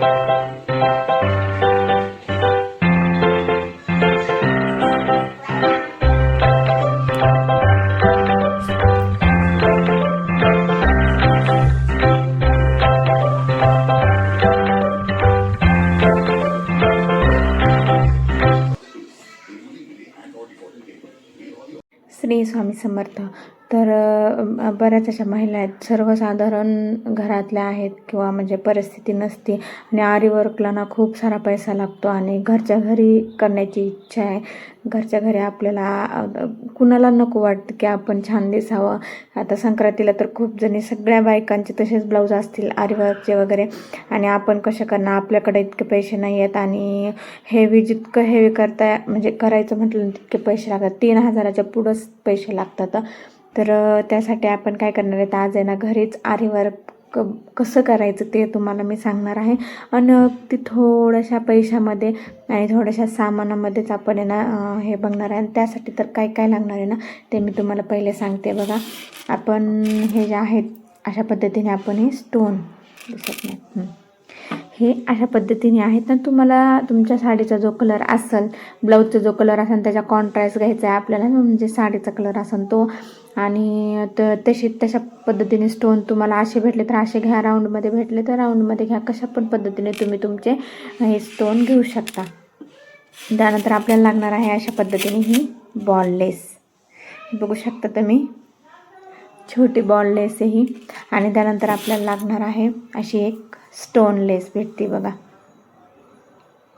श्री स्वामी समर्थ तर बऱ्याच अशा महिला आहेत. सर्वसाधारण घरातल्या आहेत किंवा म्हणजे परिस्थिती नसते आणि आरी वर्कला ना खूप सारा पैसा लागतो आणि घरच्या घरी करण्याची इच्छा आहे. घरच्या घरी आपल्याला कुणाला नको वाटतं की आपण छान दिसावं. आता संक्रांतीला तर खूप जणी सगळ्या बायकांचे तसेच ब्लाऊज असतील आरीवर्कचे वगैरे. आणि आपण कसे करणार? आपल्याकडे इतके पैसे नाही आहेत आणि हेवी जितकं हेवी करता म्हणजे करायचं म्हटलं तितके पैसे लागतात. तीन हजाराच्या पुढंच पैसे लागतात. तर त्यासाठी आपण काय करणार आहेत? आज आहे ना घरीच आरीवर क कसं करायचं ते तुम्हाला मी सांगणार आहे. आणि ती थोड्याशा पैशामध्ये आणि थोड्याशा सामानामध्येच आपण आहे ना हे बघणार आहे. आणि त्यासाठी तर काय काय लागणार आहे ना ते मी तुम्हाला पहिले सांगते बघा. आपण हे जे आहेत अशा पद्धतीने आपण हे स्टोन दिसत नाही. हे. अशा पद्धतीने आहेत ना तुम्हाला तुमच्या साडीचा जो कलर असेल ब्लाऊजचा जो कलर असेल त्याचा कॉन्ट्रास्ट घ्यायचा आहे आपल्याला. म्हणजे साडीचा कलर असेल तो आणि तर तशी तशा पद्धतीने स्टोन तुम्हाला असे भेटले तर असे घ्या. राऊंडमध्ये भेटले तर राऊंडमध्ये घ्या. कशा पण पद्धतीने तुम्ही तुमचे हे स्टोन घेऊ शकता. त्यानंतर आपल्याला लागणार आहे अशा पद्धतीने ही बॉल लेस बघू शकता तुम्ही. छोटी बॉल लेस ही. आणि त्यानंतर आपल्याला लागणार आहे अशी एक स्टोन लेस भेटते बघा.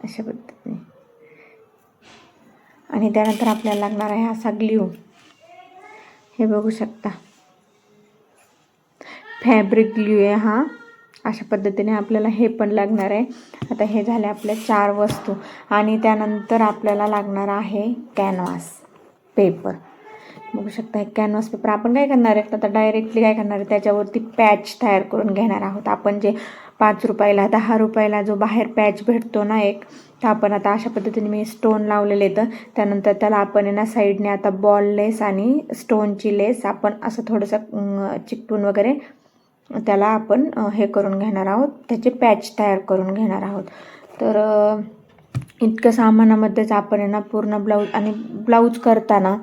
अशा पद्धतीने. आणि त्यानंतर आपल्याला लागणार आहे असा ग्ल्यू हे बघू शकता. फॅब्रिक ग्ल्यू आहे हा. अशा पद्धतीने आपल्याला हे पण लागणार आहे. आता हे झाले आपल्या चार वस्तू. आणि त्यानंतर आपल्याला लागणार आहे कॅनव्हास पेपर बघू शकता हे कॅनव्हास पेपर आपण काय करणार आहे आता डायरेक्टली काय करणार आहे त्याच्यावरती पॅच तयार करून घेणार आहोत. आपण जे पाच रुपयाला दहा रुपयाला जो बाहेर पॅच भेटतो ना एक तर आपण आता अशा पद्धतीने मी स्टोन लावलेले तर त्यानंतर त्याला आपण ना साईडने आता बॉल लेस आणि स्टोनची लेस आपण असं थोडंसं चिकटून वगैरे त्याला आपण हे करून घेणार आहोत. त्याचे पॅच तयार करून घेणार आहोत. तर इतकं सामानामध्येच आपण ना पूर्ण ब्लाऊज आणि ब्लाऊज करताना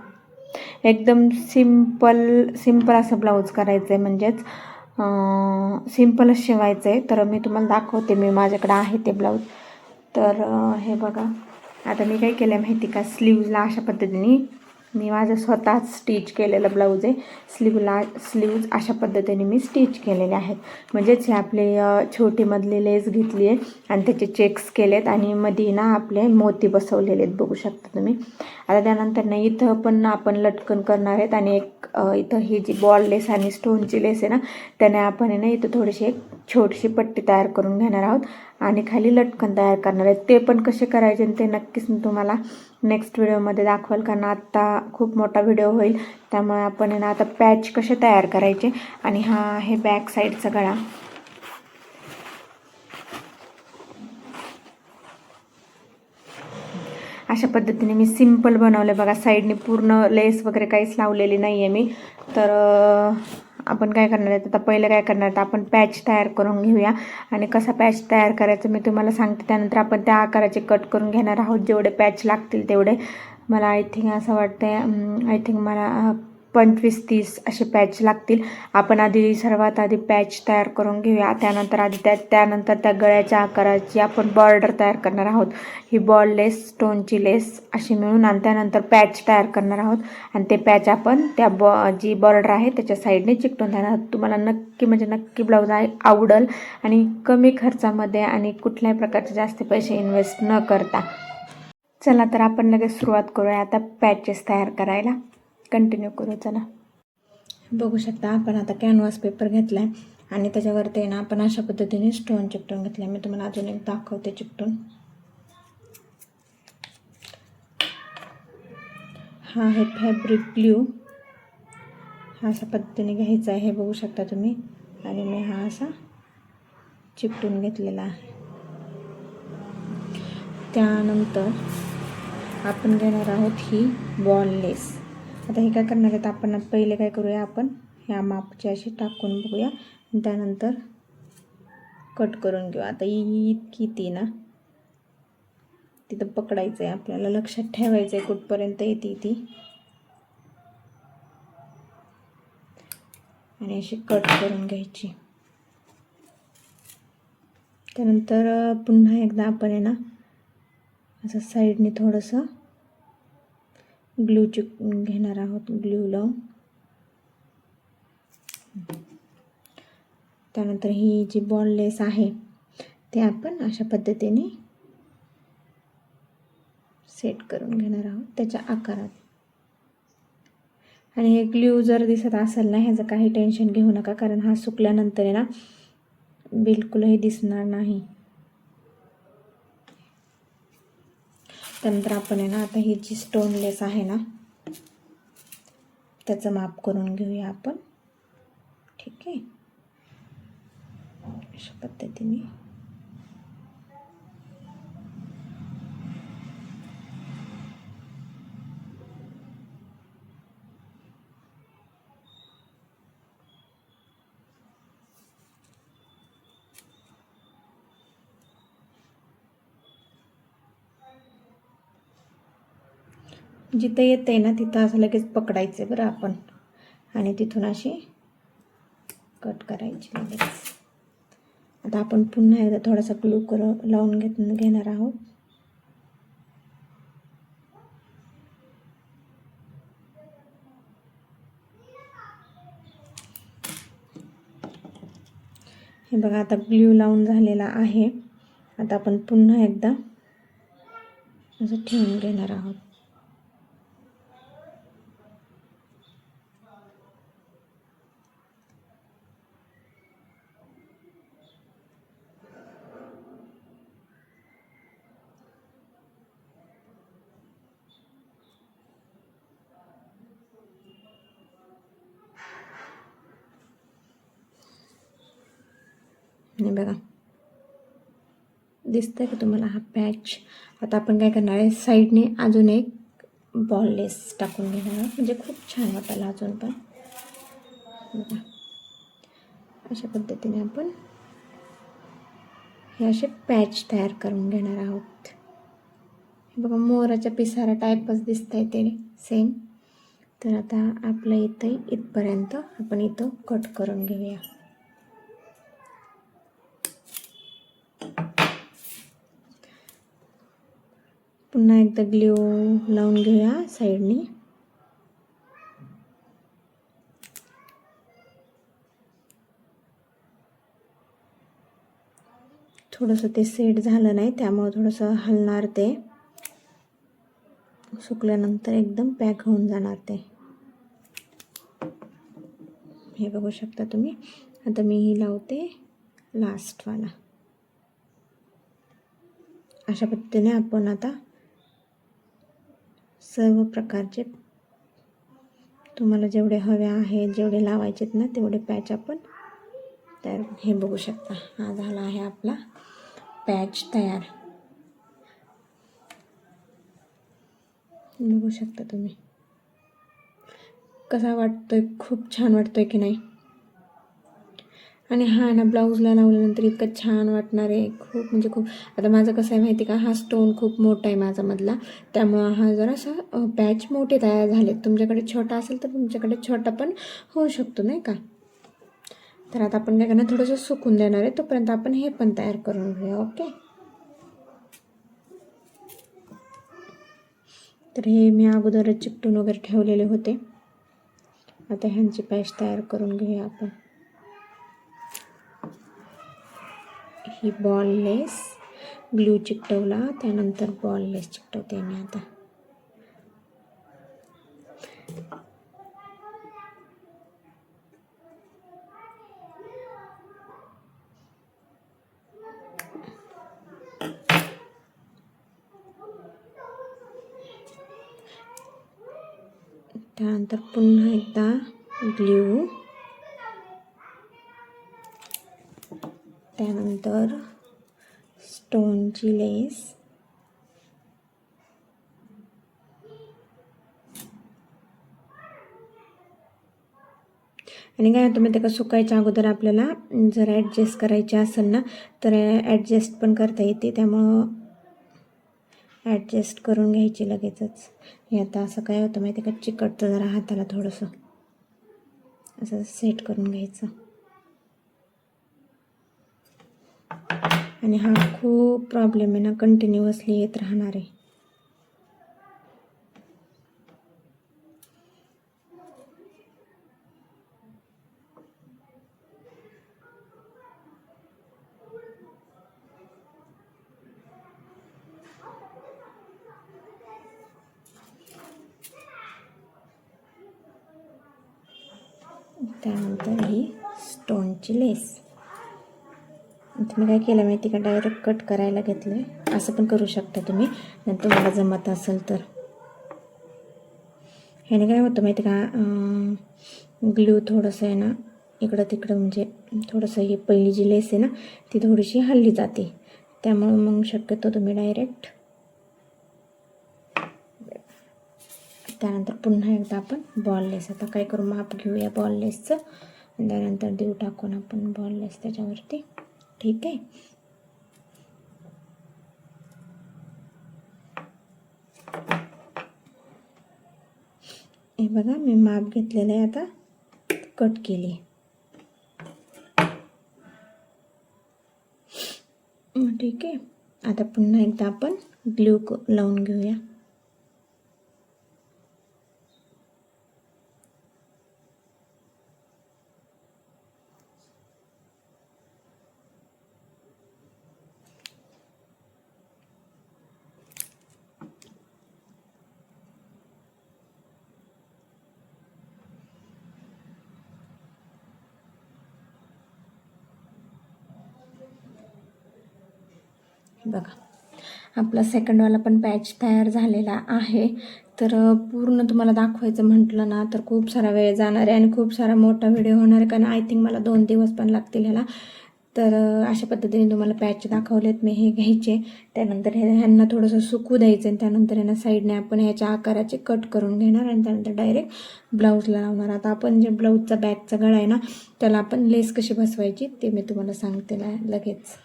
एकदम सिंपल सिंपल असं ब्लाऊज करायचं आहे म्हणजेच सिम्पलच शिवायचं आहे तर मी तुम्हाला दाखवते मी माझ्याकडे आहे ते ब्लाऊज. तर हे बघा. आता मी काय केलं आहे माहिती का? स्लीव्जला अशा पद्धतीने मी माझं स्वतःच स्टिच केलेलं ब्लाऊज आहे. स्लीवला स्लीव्ज अशा पद्धतीने मी स्टिच केलेले आहेत. म्हणजेच हे आपले छोटीमधली लेस घेतली आहे आणि त्याचे चेक्स केलेत आणि मध्ये ना आपले मोती बसवलेले आहेत बघू शकता तुम्ही. आता त्यानंतर ना इथं पण आपण लटकन करणार आहेत आणि एक इथं ही जी बॉल लेस आणि स्टोनची लेस आहे ना त्याने आपण आहे ना इथं थोडीशी एक छोटीशी पट्टी तयार करून घेणार आहोत आणि खाली लटकन तयार करणार आहेत. ते पण कसे करायचे ते नक्कीच मी तुम्हाला नेक्स्ट व्हिडिओमध्ये दाखवाल कारण आत्ता खूप मोठा व्हिडिओ होईल. त्यामुळे आपण ना आता पॅच कसे तयार करायचे आणि हा आहे बॅक साईडचा गळा. अशा पद्धतीने मी सिंपल बनवलं बघा. साईडने पूर्ण लेस वगैरे काहीच लावलेली नाही आहे मी. तर आपण काय करणार आहे आता पहिलं काय करणार आहे आपण पॅच तयार करून घेऊया. आणि कसा पॅच तयार करायचा मी तुम्हाला सांगते. त्यानंतर आपण त्या आकाराचे कट करून घेणार आहोत. जेवढे पॅच लागतील तेवढे. मला आय थिंक असं वाटतं आय थिंक मला पंचवीस तीस असे पॅच लागतील. आपण आधी सर्वात आधी पॅच तयार करून घेऊया. त्यानंतर आधी त्या त्यानंतर त्या गळ्याच्या आकाराची आपण बॉर्डर तयार करणार आहोत. ही बॉल लेस स्टोनची लेस अशी मिळून आणि त्यानंतर पॅच तयार करणार आहोत. आणि ते पॅच आपण त्या बॉ जी बॉर्डर आहे त्याच्या साईडने चिकटून देणार आहोत. तुम्हाला नक्की म्हणजे नक्की ब्लाऊज आवडल आणि कमी खर्चामध्ये आणि कुठल्याही प्रकारचे जास्त पैसे इन्व्हेस्ट न करता. चला तर आपण लगेच सुरुवात करूया. आता पॅचेस तयार करायला. कंटिन्यू करू चला. बघू शकता आपण आता कॅनव्हास पेपर घेतला आहे आणि त्याच्यावरती ना आपण अशा पद्धतीने स्टोन चिकटून घेतला मी तुम्हाला अजून एक दाखवते चिकटून हा आहे फॅब्रिक ब्ल्यू हा अशा पद्धतीने घ्यायचा आहे हे बघू शकता तुम्ही. आणि मी हा असा चिकटून घेतलेला आहे. त्यानंतर आपण घेणार आहोत ही बॉललेस आता हे काय करणार आहेत? आपण पहिले काय करूया आपण? ह्या मापची अशी टाकून बघूया. आणि त्यानंतर कट करून घेऊ. आता इतकी ती ना. तिथं पकडायचं आहे आपल्याला. लक्षात ठेवायचं आहे कुठपर्यंत येते ती. आणि अशी कट करून घ्यायची. त्यानंतर पुन्हा एकदा आपण आहे ना असं साईडने थोडंसं ग्लू चिक घेणार आहोत ग्लू लावून त्यानंतर ही जी बॉललेस आहे ते आपण अशा पद्धतीने सेट करून घेणार आहोत त्याच्या आकारात. आणि हे ग्ल्यू जर दिसत असेल ना ह्याचं काही टेन्शन घेऊ नका कारण हा सुकल्यानंतर आहे ना बिलकुलही दिसणार नाही. त्यानंतर आपण आहे ना आता ही जी स्टोनलेस आहे ना त्याचं माप करून घेऊया आपण. ठीक आहे? अशा पद्धतीने. जिथं येते ना तिथं असं लगेच पकडायचं बरं आपण. आणि तिथून अशी कट करायची लगेच. आता आपण पुन्हा एकदा थोडासा ग्लू कर लावून घेत घेणार आहोत. हे बघा आता ग्लू लावून झालेला आहे. आता आपण पुन्हा एकदा असं ठेवून घेणार आहोत. हे बघा. दिसतंय का तुम्हाला हा पॅच आता आपण काय करणार आहे? साईडने अजून एक बॉललेस टाकून घेणार आहोत. म्हणजे खूप छान वाटायला अजून पण. बघा. अशा पद्धतीने आपण हे असे पॅच तयार करून घेणार आहोत. हे बघा मोराच्या पिसारा टाईपच दिसत आहे ते. सेम तर आता आपलं इथं इथपर्यंत आपण इथं कट करून घेऊया. पुन्हा एकदा ग्ल्यू लावून घेऊया साईडनी. थोडंसं ते सेट झालं नाही त्यामुळं थोडंसं हलणार ते. सुकल्यानंतर एकदम पॅक होऊन जाणार ते. हे बघू शकता तुम्ही. आता मी ही लावते लास्टवाला अशा पद्धतीने आपण आता सर्व प्रकारचे तुम्हाला जेवढे हवे आहेत जेवढे लावायचे आहेत ना तेवढे पॅच आपण तयार हे बघू शकता. हा झाला आहे आपला पॅच तयार. बघू शकता तुम्ही. कसा वाटतोय? खूप छान वाटतोय की नाही? आणि हा ना ब्लाऊजला लावल्यानंतर इतकं छान वाटणार आहे. खूप म्हणजे खूप आता माझं कसं आहे माहिती का? हा स्टोन खूप मोठा आहे माझा मधला. त्यामुळं हा जरासा पॅच मोठे तयार झाले तुमच्याकडे छोटा असेल तर तुमच्याकडे छोटा पण होऊ शकतो नाही का? तर आता आपण काय करणार? थोडंसं सुकून देणार आहे. तोपर्यंत आपण हे पण तयार करून घेऊया ओके? तर हे मी अगोदरच चिकटून वगैरे ठेवलेले होते. आता ह्यांची पॅच तयार करून घेऊया आपण. ही बॉललेस ब्ल्यू चिकटवला. त्यानंतर बॉललेस चिकटवते मी आता. त्यानंतर पुन्हा एकदा ब्ल्यू त्यानंतर स्टोनची लेस. आणि काय होतं माहिती का? सुकायच्या अगोदर आपल्याला जर ॲडजस्ट करायचे असेल ना तर ॲडजस्ट पण करता येते. त्यामुळं ॲडजस्ट करून घ्यायची लगेचच. हे आता असं काय होतं माहिती आहे का? चिकटतं जरा हाताला थोडंसं. असं सेट करून घ्यायचं. आणि हा खूप प्रॉब्लेम आहे ना कंटिन्युअसली येत राहणार आहे. त्यानंतर ही स्टोनची लेस तुम्ही काय केलं माहिती का? डायरेक्ट कट करायला घेतलं आहे असं पण करू शकता तुम्ही. नंतर तुम्हाला जमत असेल तर. ह्याने काय होतं माहिती का? ग्लू थोडंसं आहे ना इकडं तिकडं म्हणजे थोडंसं ही पहिली जी लेस आहे ना ती थोडीशी हल्ली जाते. त्यामुळं मग शक्यतो तुम्ही डायरेक्ट त्यानंतर पुन्हा एकदा आपण बॉल लेस आता काय करू? माप घेऊया बॉल लेसचं त्यानंतर देऊ टाकून आपण बॉल लेस त्याच्यावरती. ठीक आहे? हे बघा मी माप घेतलेलं आहे आता. कट केली. मग ठीक आहे. आता पुन्हा एकदा आपण ग्लू लावून घेऊया. बघा. आपला सेकंडवाला पण पॅच तयार झालेला आहे. तर पूर्ण तुम्हाला दाखवायचं म्हटलं ना तर खूप सारा वेळ जाणार आहे आणि खूप सारा मोठा व्हिडिओ होणार आहे. कारण आय थिंक मला दोन दिवस पण लागतील ह्याला. तर अशा पद्धतीने तुम्हाला पॅच दाखवलेत मी हे घ्यायचे. त्यानंतर हे ह्यांना थोडंसं सुकू द्यायचं आणि त्यानंतर ह्यांना साईडने आपण ह्याच्या आकाराचे कट करून घेणार आणि त्यानंतर डायरेक्ट ब्लाऊजला लावणार. आता आपण जे ब्लाऊजचा बॅगचा गळा आहे ना त्याला आपण लेस कशी बसवायची ते मी तुम्हाला सांगते ना लगेच.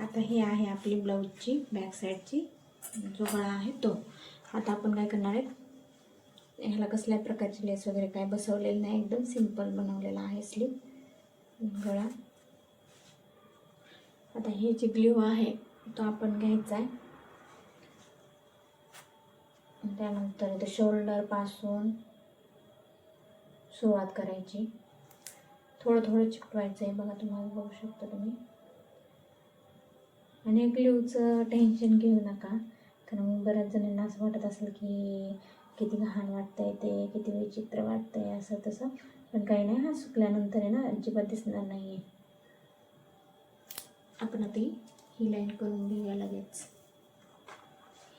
आता ही आहे आपली ब्लाऊजची बॅक साईडची जो गळा आहे तो. आता आपण काय करणार आहे? ह्याला कसल्या प्रकारची लेस वगैरे काय बसवलेलं नाही एकदम सिंपल बनवलेला आहे स्लीव गळा. आता हे जे ग्ल्यू आहे तो आपण घ्यायचा आहे. त्यानंतर इथं शोल्डरपासून सुरुवात करायची. थोडं थोडं चिकटवायचं आहे बघा तुम्हाला बघू शकता तुम्ही. आणि ग्ल्यूचं टेन्शन घेऊ नका. कारण बऱ्याच जणांना असं वाटत असेल की किती घाण वाटतंय ते किती विचित्र वाटतंय असं तसं. पण काही नाही हा सुकल्यानंतर आहे ना अजिबात दिसणार नाही आहे आपण आता ही लाईन करून घेऊया लगेच.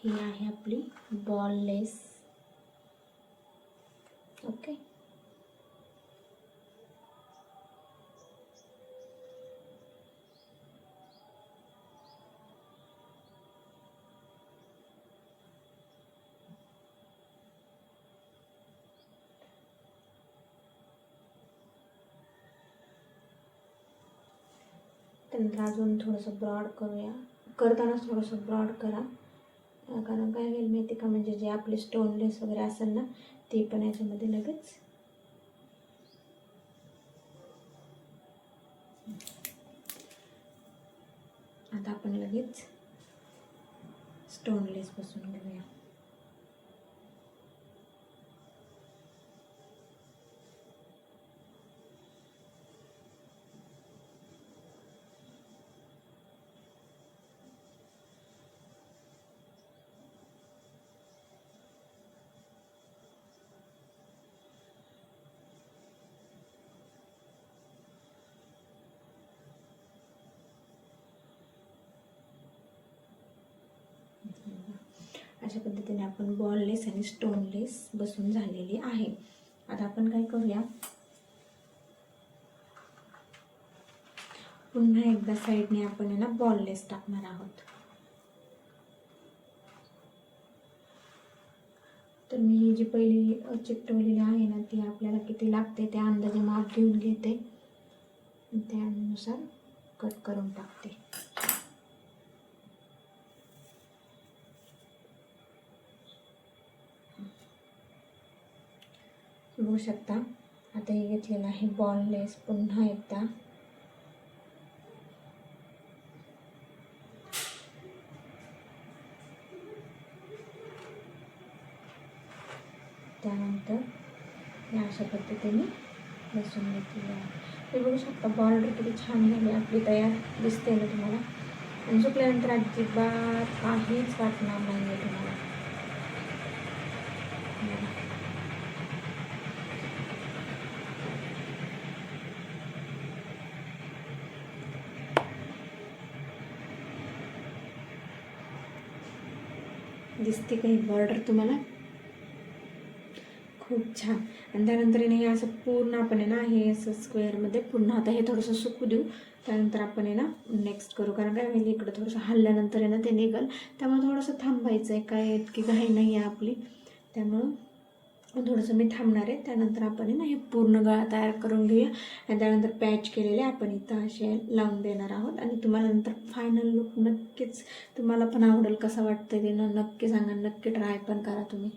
ही आहे आपली बॉल लेस ओके त्यानंतर अजून थोडंसं ब्रॉड करूया. करतानाच थोडंसं ब्रॉड करा. कारण काय होईल माहिती का म्हणजे जे आपले स्टोनलेस वगैरे असेल ना ते पण याच्यामध्ये लगेच आता आपण लगेच स्टोनलेस बसून घेऊया. अशा पद्धतीने आपण बॉललेस आणि स्टोनलेस बसून झालेली आहे. आता आपण काय करूया? पुन्हा एकदा साईडने आपण याला ना बॉललेस टाकणार आहोत. तर मी ही जी पहिली अ, चिकटवलेली आहे ना ती आपल्याला किती लागते त्या अंदाजे माप घेऊन घेते. त्यानुसार कट करून टाकते. बघू शकता. आता हे घेतलेलं आहे बॉनलेस पुन्हा एकदा. त्यानंतर या अशा पद्धतीने बसून घेतलेलं आहे. हे बघू शकता बॉर्डर किती छान झाली आपली तयार दिसते ना तुम्हाला. आणि चुकल्यानंतर अजिबात काहीच वाटणार नाही आहे तुम्हाला बघा. दिसते काही बॉर्डर तुम्हाला खूप छान. आणि त्यानंतर ना हे असं पूर्ण आपण आहे ना हे असं स्क्वेअरमध्ये पुन्हा आता हे थोडंसं सुकू देऊ. त्यानंतर आपण आहे ना नेक्स्ट करू. कारण काय होईल इकडं थोडंसं हल्ल्यानंतर आहे ना ते निघल. त्यामुळे थोडंसं थांबायचं आहे काय इतकी घाई नाही आहे आपली. त्यामुळं थोडंसं मी थांबणार आहे. त्यानंतर आपण आहे ना हे पूर्ण गळा तयार करून घेऊया. आणि त्यानंतर पॅच केलेले आपण इथं असे लावून देणार आहोत. आणि तुम्हाला नंतर फायनल लुक नक्कीच तुम्हाला पण आवडेल कसं वाटतं ते ना नक्की सांगा. नक्की ट्राय पण करा तुम्ही.